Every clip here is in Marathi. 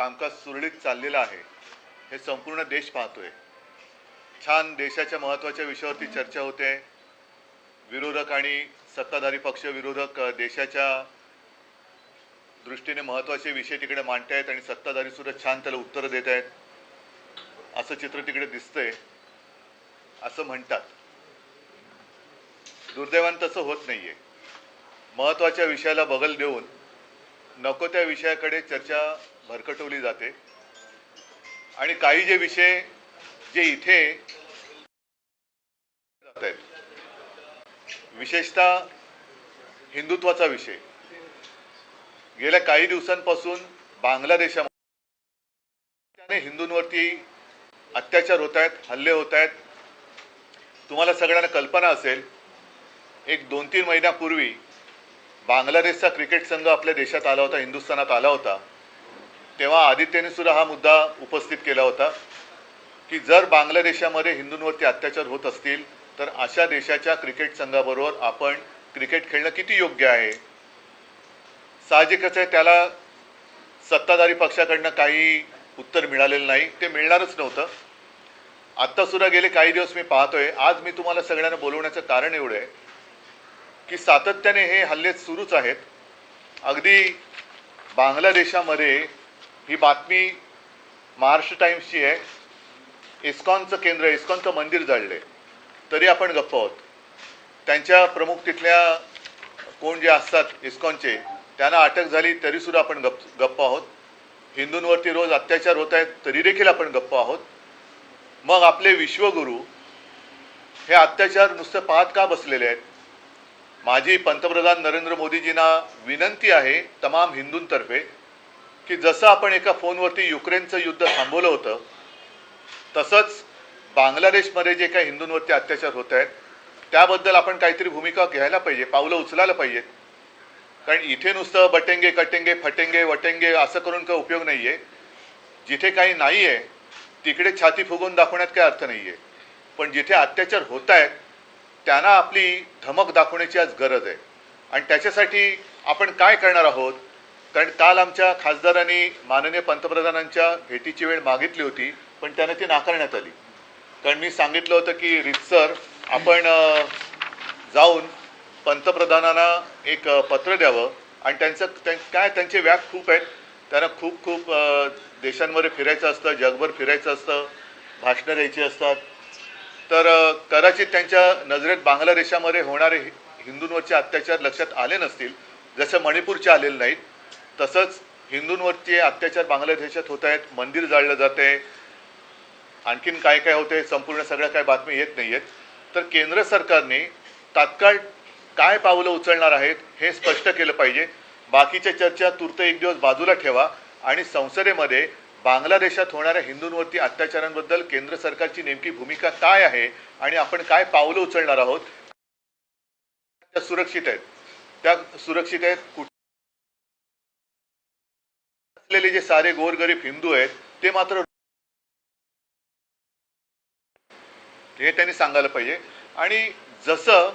कामकाज सुरळीत चाललेलं आहे. हे संपूर्ण देश पाहतोय. छान देशाच्या महत्त्वाच्या विषयावरती चर्चा होते. विरोधक आणि सत्ताधारी पक्ष विरोधक देशाच्या दृष्टीने महत्त्वाचे विषय तिकडे मांडतायत आणि सत्ताधारी सुद्धा छान त्याला उत्तरं देत आहेत असं चित्र तिकडे दिसतंय. असं म्हणतात. दुर्दैवानं तसं होत नाहीये. महत्त्वाच्या विषयाला बगल देऊन नको त्या विषयाकडे चर्चा भरकटवली जाते. आणि काही जे विषय जे इथे जात आहेत विशेषतः हिंदुत्वाचा विषय. गेल्या काही दिवसांपासून बांगलादेशामध्ये हिंदूंवरती अत्याचार होत आहेत हल्ले होत आहेत. तुम्हाला सगळ्यांना कल्पना असेल एक दोन तीन महिन्यापूर्वी बांगलादेशचा क्रिकेट संघ आपल्या देशात आला होता हिंदुस्थानात आला होता. तेव्हा आदित्यने सुद्धा हा मुद्दा उपस्थित केला होता की जर बांगलादेशामध्ये हिंदूंवरती अत्याचार होत असतील तर अशा देशाच्या क्रिकेट संघाबरोबर आपण क्रिकेट खेळणं किती योग्य आहे? साहजिकच आहे त्याला सत्ताधारी पक्षाकडनं काही उत्तर मिळालेलं नाही ते मिळणारच नव्हतं. आत्ता सुद्धा गेले काही दिवस मी पाहतोय आज मी तुम्हाला सगळ्यांना बोलवण्याचं कारण एवढं आहे की सातत्याने हे हल्ले सुरूच आहेत. अगदी बांगलादेशामध्ये ही बातमी महाराष्ट्र टाईम्सची आहे. इस्कॉनचं केंद्र इस्कॉनचं मंदिर जाळले तरी आपण गप्प आहोत. त्यांच्या प्रमुख तिथल्या कोण जे असतात इस्कॉनचे त्यांना अटक झाली तरीसुद्धा आपण गप गप्प आहोत. हिंदूंवरती रोज अत्याचार होत आहेत तरी देखील आपण गप्प आहोत. मग आपले विश्वगुरू हे अत्याचार नुसतं पाहत का बसलेले आहेत? माझी पंतप्रधान नरेंद्र मोदीजींना विनंती आहे तमाम हिंदूंतर्फे की जसं आपण एका फोनवरती युक्रेनचं युद्ध थांबवलं होतं तसंच बांगलादेशमध्ये जे काही हिंदूंवरती अत्याचार होत आहेत त्याबद्दल आपण काहीतरी भूमिका घ्यायला पाहिजे पावलं उचलायला पाहिजे कारण इथे नुसतं बटेंगे कटेंगे फटेंगे वटेंगे असं करून काही उपयोग नाही आहे जिथे काही नाही आहे तिकडे छाती फुगवून दाखवण्यात काही अर्थ नाही आहे पण जिथे अत्याचार होत आहेत त्यांना आपली धमक दाखवण्याची आज गरज आहे. आणि त्याच्यासाठी आपण काय करणार आहोत? कारण काल आमच्या खासदारांनी माननीय पंतप्रधानांच्या भेटीची वेळ मागितली होती पण त्यांना ती नाकारण्यात आली. कारण मी सांगितलं होतं की रितसर आपण जाऊन पंतप्रधानांना एक पत्र द्यावं आणि त्यांचं त्यां- काय त्यांचे व्याप खूप आहेत. त्यांना खूप खूप देशांमध्ये फिरायचं असतं जगभर फिरायचं असतं भाषणं द्यायची असतात. तर कदाचित त्यांच्या नजरेत बांगलादेशामध्ये होणारे हिंदूंवरचे अत्याचार लक्षात आले नसतील जसं मणिपूरचे आलेले नाहीत. तसंच हिंदूंवरचे अत्याचार बांगलादेशात होत आहेत मंदिर जाळलं जाते आणखीन काय काय होते संपूर्ण सगळ्या काय बातम्या येत नाही आहेत तर केंद्र सरकारने तात्काळ काय पावलं उचलणार आहेत हे स्पष्ट केलं पाहिजे. बाकीच्या चर्चा तूर्त एक दिवस बाजूला ठेवा आणि संसदेमध्ये बांगलादेशात होणाऱ्या हिंदूंवरती अत्याचारांबद्दल केंद्र सरकारची नेमकी भूमिका काय आहे आणि आपण काय पावलं उचलणार आहोत त्या सुरक्षित आहेत. त्या सुरक्षित आहेत कुठ असलेले जे सारे गोरगरीब हिंदू आहेत ते मात्र हे त्यांनी सांगायला पाहिजे. आणि जसं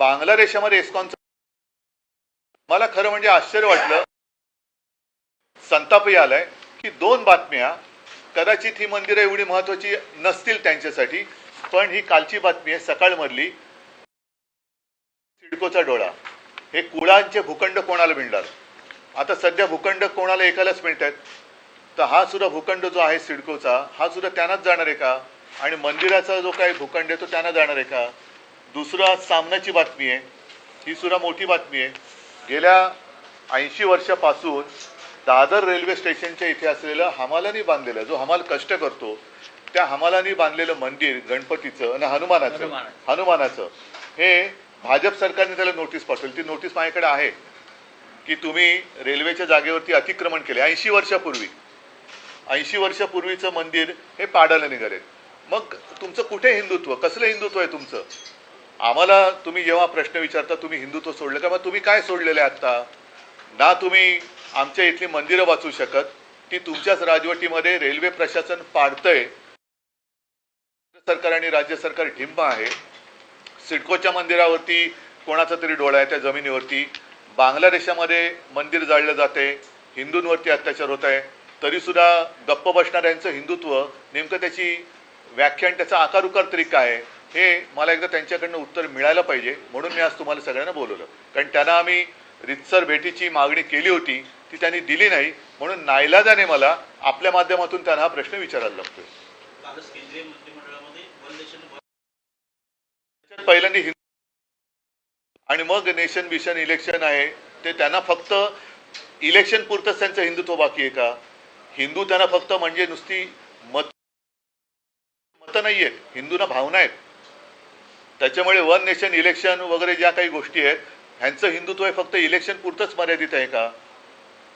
बांगलादेशामध्ये इस्कॉनचं मला खरं म्हणजे आश्चर्य वाटलं. संतापही आलाय की दोन बातम्या कदाचित ही मंदिरं एवढी महत्वाची नसतील त्यांच्यासाठी पण ही कालची बातमी आहे सकाळमधली सिडकोचा डोळा. हे कुळांचे भूखंड कोणाला मिळणार? आता सध्या भूखंड कोणाला एकालाच मिळत आहेत तर हा सुद्धा भूखंड जो आहे सिडकोचा हा सुद्धा त्यांनाच जाणार आहे का? आणि मंदिराचा जो काही भूखंड आहे तो त्यांना जाणार आहे का? दुसरं सामनाची बातमी आहे. ही सुद्धा मोठी बातमी आहे. गेल्या ऐंशी वर्षापासून दादर रेल्वे स्टेशनच्या इथे असलेलं हमालानी बांधलेलं जो हमाल कष्ट करतो त्या हमालानी बांधलेलं मंदिर गणपतीचं आणि हनुमानाचं. हनुमानाचं हे भाजप सरकारने त्याला नोटीस पाठवली. ती नोटीस माझ्याकडे आहे. की तुम्ही रेल्वेच्या जागेवरती अतिक्रमण केले. ऐंशी वर्षापूर्वी. ऐंशी वर्षापूर्वीचं मंदिर हे पाडायला निघाले मग तुमचं कुठे हिंदुत्व? कसलं हिंदुत्व आहे तुमचं? आम्हाला तुम्ही जेव्हा प्रश्न विचारता तुम्ही हिंदुत्व सोडलं का? मग तुम्ही काय सोडलेलं आहे आत्ता? ना तुम्ही आमच्या इथली मंदिरं वाचू शकत ती तुमच्याच राजवटीमध्ये रेल्वे प्रशासन पाडतंय. सरकार आणि राज्य सरकार ढिंब आहे. सिडकोच्या मंदिरावरती कोणाचा तरी डोळा आहे त्या जमिनीवरती. बांगलादेशामध्ये मंदिर जाळलं जाते हिंदूंवरती अत्याचार होत आहे तरीसुद्धा गप्प बसणाऱ्यांचं हिंदुत्व नेमकं त्याची व्याख्या आणि त्याचा आकार उकार तरी काय आहे, हे मला एकदा त्यांच्याकडनं उत्तर मिळायला पाहिजे म्हणून मी आज तुम्हाला सगळ्यांना बोलवलं. कारण त्यांना आम्ही रितसर भेटीची मागणी केली होती ती त्यांनी दिली नाही म्हणून नाईलाजाने मला आपल्या माध्यमातून त्यांना हा प्रश्न विचारायला लागतोय. पहिल्यांदा आणि मग नेशन मिशन इलेक्शन आहे ते त्यांना फक्त इलेक्शन पुरतंच त्यांचं हिंदुत्व बाकी आहे का? हिंदू त्यांना फक्त म्हणजे नुसती मत मतं नाही आहेत हिंदूंना भावना आहेत. त्याच्यामुळे वन नेशन इलेक्शन वगैरे ज्या काही गोष्टी आहेत ह्यांचं हिंदुत्व हे फक्त इलेक्शन पुरतंच मर्यादित आहे का?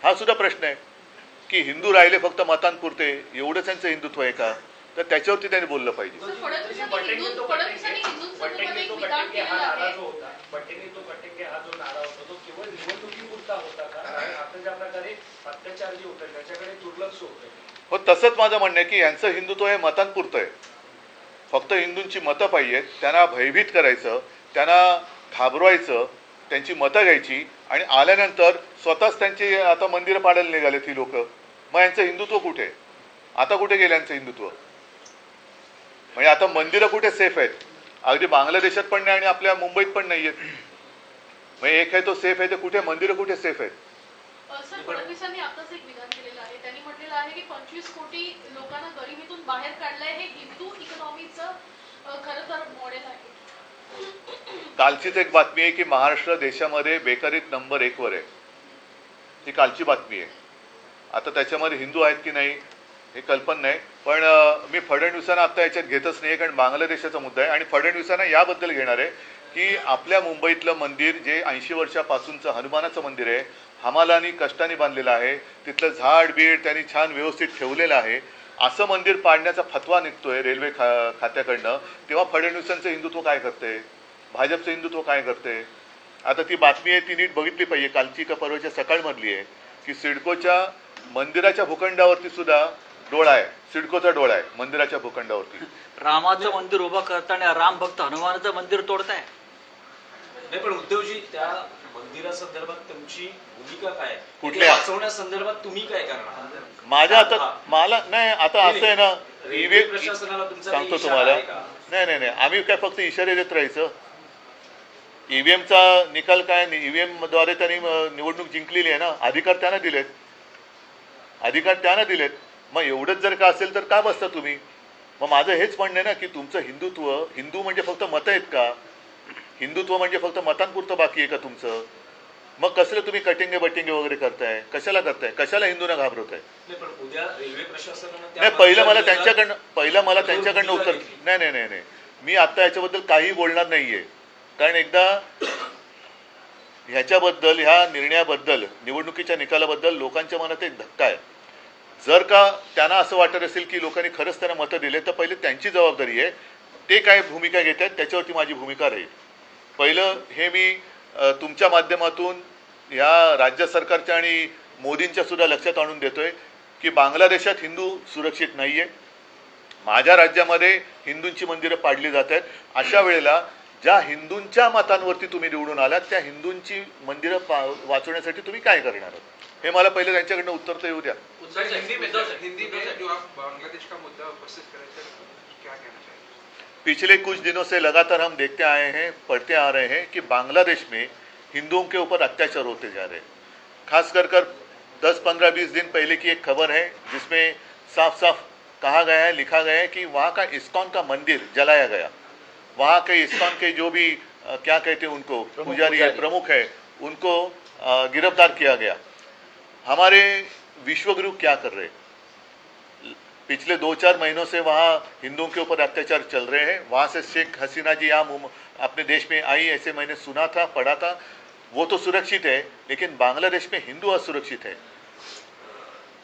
हा सुद्धा प्रश्न आहे. की हिंदू राहिले फक्त मतांपुरते एवढंच त्यांचं हिंदुत्व आहे का? तर त्याच्यावरती त्यांनी बोललं पाहिजे. विधान कटेंगे हा केलेलं नारा आहे जो होता. बटेंगे तो कटेंगे हा जो नारा होता तो केवळ निवडणुकीपुरता होता का? कारण आता ज्या प्रकारे अत्याचार जे होतात त्याच्याकडे दुर्लक्ष होतं हो तसंच माझं म्हणणं आहे की यांचं हिंदुत्व हे मतांपुरतं आहे फक्त हिंदूंची मतं पाहिजेत त्यांना भयभीत करायचं त्यांना घाबरवायचं त्यांची मतं घ्यायची आणि आल्यानंतर स्वतःच त्यांची आता मंदिरं पाडायला निघालेत ही लोक. मग यांचं हिंदुत्व कुठे? आहे? आता कुठे गेलं यांचं हिंदुत्व? म्हणजे आता मंदिरं कुठे सेफ आहेत? अगदी बांगलादेशात पण नाही आणि आपल्या मुंबईत पण नाही आहेत म्हणजे एक आहे तो सेफ आहे ते कुठे मंदिरं कुठे सेफ आहेत? अ, सर फडणवीसांनी आताच एक विधान केलेलं आहे. त्यांनी म्हटलेलं आहे की पंचवीस कोटी लोकांना गरिबीतून बाहेर काढलंय हे हिंदू इकॉनॉमीचं अ, खरं तर मॉडेल आहे. कालचीच एक बातमी आहे की महाराष्ट्र देशामध्ये बेकारीत नंबर एकवर आहे. ही कालची बातमी आहे. आता त्याच्यामध्ये हिंदू आहेत की नाही? हे कल्पना नाही. पण मी फडणवीसांना आता याच्यात घेतच नाही कारण बांगलादेशाचा मुद्दा आहे. आणि फडणवीसांना याबद्दल घेणार आहे की आपल्या मुंबईतलं मंदिर जे ऐंशी वर्षापासूनचं हनुमानाचं मंदिर आहे हमालानी कष्टाने बांधलेलं आहे. तिथलं झाड बीड त्यांनी छान व्यवस्थित ठेवलेलं आहे. असं मंदिर पाडण्याचा फतवा निघतोय रेल्वे खा खात्याकडनं. तेव्हा फडणवीसांचं हिंदुत्व काय करते भाजपचं हिंदुत्व काय करते आता ती बातमी आहे ती नीट बघितली पाहिजे. कालची का परवाच्या सकाळमधली आहे. की सिडकोच्या मंदिराच्या भूखंडावरती सुद्धा डोळा आहे. सिडकोचा डोळा आहे. मंदिराच्या भूखंडावरती. रामाचं मंदिर उभं करताना राम भक्त हनुमानाचं मंदिर तोडताय. नाही पण उद्धवजी त्या मंदिरासंदर्भात तुमची भूमिका काय आहे? कुठल्या? वाचवण्यासंदर्भात तुम्ही काय करणार? माझ्या आता मला नाही आता असं आहे ना रेल्वे ईव्हीएम प्रशासनाला तुमचा सांगतो तुम्हाला. आहे का? नाही नाही नाही. आम्ही काय फक्त इशारे देत राहायचं. ईव्हीएमचा निकाल काय ईव्हीएमद्वारे त्यांनी निवडणूक जिंकलेली आहे ना. अधिकार त्यांना दिलेत. अधिकार त्यांना दिलेत. मग एवढंच जर का असेल तर का बसता तुम्ही? मग माझं हेच म्हणणं आहे ना की तुमचं हिंदुत्व हिंदू म्हणजे फक्त मतं आहेत का? हिंदुत्व म्हणजे फक्त मतांपुरतं बाकी आहे का तुमचं? मग कसलं तुम्ही कटिंगे बटिंगे वगैरे करताय? कशाला करताय? कशाला हिंदूंना घाबरवताय? नाही पहिलं मला त्यांच्याकडनं पहिलं मला त्यांच्याकडनं उत्तर नाही. नाही नाही नाही नाही. मी आता याच्याबद्दल काही बोलणार नाहीये. कारण एकदा ह्याच्याबद्दल ह्या निर्णयाबद्दल निवडणुकीच्या निकालाबद्दल लोकांच्या मनात एक धक्का आहे. जर का त्यांना असं वाटत असेल की लोकांनी खरंच त्यांना मतं दिले तर पहिले त्यांची जबाबदारी आहे. ते काय भूमिका घेत आहेत त्याच्यावरती माझी भूमिका राहील. पहिलं हे मी तुमच्या माध्यमातून या राज्य सरकारच्या आणि मोदींच्या सुद्धा लक्षात आणून देतोय की बांगलादेशात हिंदू सुरक्षित नाही आहे माझ्या राज्यामध्ये हिंदूंची मंदिरं पाडली जात आहेत. अशा वेळेला ज्या हिंदूंच्या मतांवरती तुम्ही निवडून आलात त्या हिंदूंची मंदिरं पा वाचवण्यासाठी तुम्ही काय करणार आहात? हे मला पहिले त्यांच्याकडनं उत्तर तर येऊ द्या. सर हिंदी में सर हिंदी में जो आप बांग्लादेश का मुद्दा उपस्थित करें सर क्या कहना चाहिए पिछले कुछ दिनों से लगातार हम देखते आए हैं पढ़ते आ रहे हैं कि बांग्लादेश में हिंदुओं के ऊपर अत्याचार होते जा रहे हैं। खास कर कर दस पंद्रह बीस दिन पहले की एक खबर है जिसमें साफ़ साफ़ कहा गया है लिखा गया है कि वहाँ का इस्कॉन का मंदिर जलाया गया। वहाँ के इस्कॉन के जो भी अ, क्या कहते हैं उनको पुजारी है प्रमुख है उनको गिरफ़्तार किया गया। हमारे विश्वगुरु क्या कर रहे पिछले दो चार महीनों से वहाँ हिंदुओं के ऊपर अत्याचार चल रहे हैं। वहाँ से शेख हसीना जी यहाँ अपने देश में आई ऐसे मैंने सुना था पढ़ा था। वो तो सुरक्षित है लेकिन बांग्लादेश में हिंदू असुरक्षित है।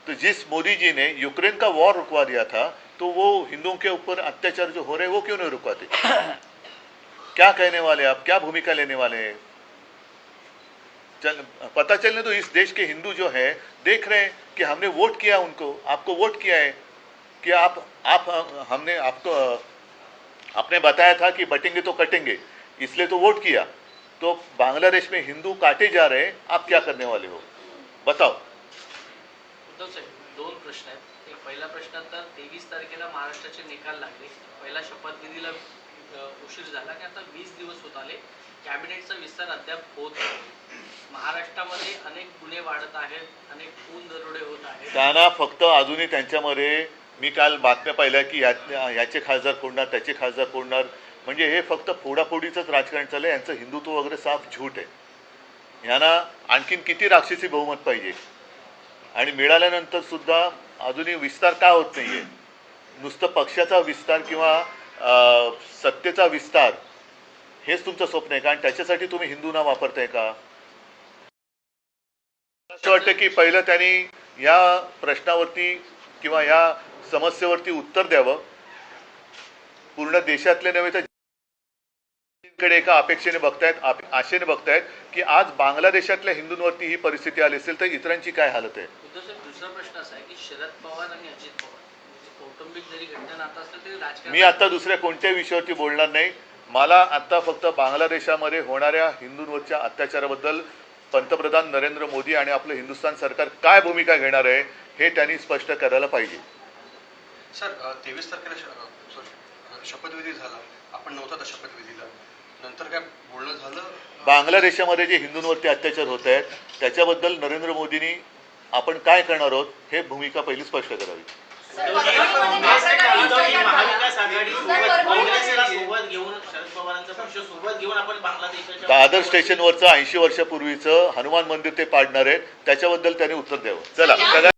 तो जिस मोदी जी ने यूक्रेन का वॉर रुकवा दिया था तो वो हिंदुओं के ऊपर अत्याचार जो हो रहे हैं वो क्यों नहीं रुकवाते? क्या कहने वाले आप? क्या भूमिका लेने वाले हैं? पता चलने तो इस देश के हिंदू जो है, देख रहे हैं कि हमने वोट किया उनको, आपको वोट किया है, कि आप आप, हमने आपको, आपने बताया था कि बटेंगे तो कटेंगे, इसलिए तो वोट किया। तो बांग्लादेश में हिंदू काटे जा रहे हैं, आप क्या करने वाले हो? बताओ। दोन प्रश्न आहेत. एक पहिला प्रश्न तर तेवीस तारखेला महाराष्ट्राचे निकाल लागले. पहिला शपथविधीला उशीर झाला वीस दिवस होत आले. कॅबिनेटचा विस्तार अद्याप होत नाही. महाराष्ट्रामध्ये अनेक गुन्हे वाढत आहेत अनेक खून दरोडे होत आहेत. त्यांना फक्त अजूनही त्यांच्यामध्ये मी काल बातम्या पाहिल्या की यात याचे खासदार फोडणार त्याचे खासदार फोडणार म्हणजे हे फक्त फोडाफोडीचंच राजकारण चाललं यांचं हिंदुत्व वगैरे साफ झूट आहे. यांना आणखीन किती राक्षसी बहुमत पाहिजे? आणि मिळाल्यानंतर सुद्धा अजूनही विस्तार का होत नाही आहे नुसतं पक्षाचा विस्तार किंवा सत्तेचा विस्तार हेच तुमचं स्वप्न आहे का आणि त्याच्यासाठी तुम्ही हिंदूंना वापरताय का? असं वाटतं की पहिलं त्यांनी या प्रश्नावरती किंवा या समस्येवरती उत्तर द्यावं. पूर्ण देशातले नव्हे तर कडे एका अपेक्षेने बघतायत आशेने बघतायत की आज बांगलादेशातल्या हिंदूंवरती ही परिस्थिती आली असेल तर इतरांची काय हालत आहे? उद्धव साहेब दुसरा प्रश्न असा आहे की शरद पवार आणि अजित पवार म्हणजे कौटुंबिक जरी घटना मी आता दुसऱ्या कोणत्याही विषयावरती बोलणार नाही. मला आता फक्त बांगलादेशामध्ये होणाऱ्या हिंदूंवरच्या अत्याचाराबद्दल पंतप्रधान नरेंद्र मोदी आणि आपलं हिंदुस्थान सरकार काय भूमिका घेणार आहे हे त्यांनी स्पष्ट करायला पाहिजे. सर तेवीस तारखेला शपथविधी झाला. आपण नव्हता त्या शपथविधीला. नंतर काय बोलणं झालं? बांगलादेशामध्ये जे हिंदूंवरती अत्याचार होत आहेत त्याच्याबद्दल नरेंद्र मोदींनी आपण काय करणार आहोत हे भूमिका पहिली स्पष्ट करावी. दादर स्टेशनवरचं ऐंशी वर्षापूर्वीचं हनुमान मंदिर ते पाडणार आहे त्याच्याबद्दल त्यांनी उत्तर द्यावं. चला.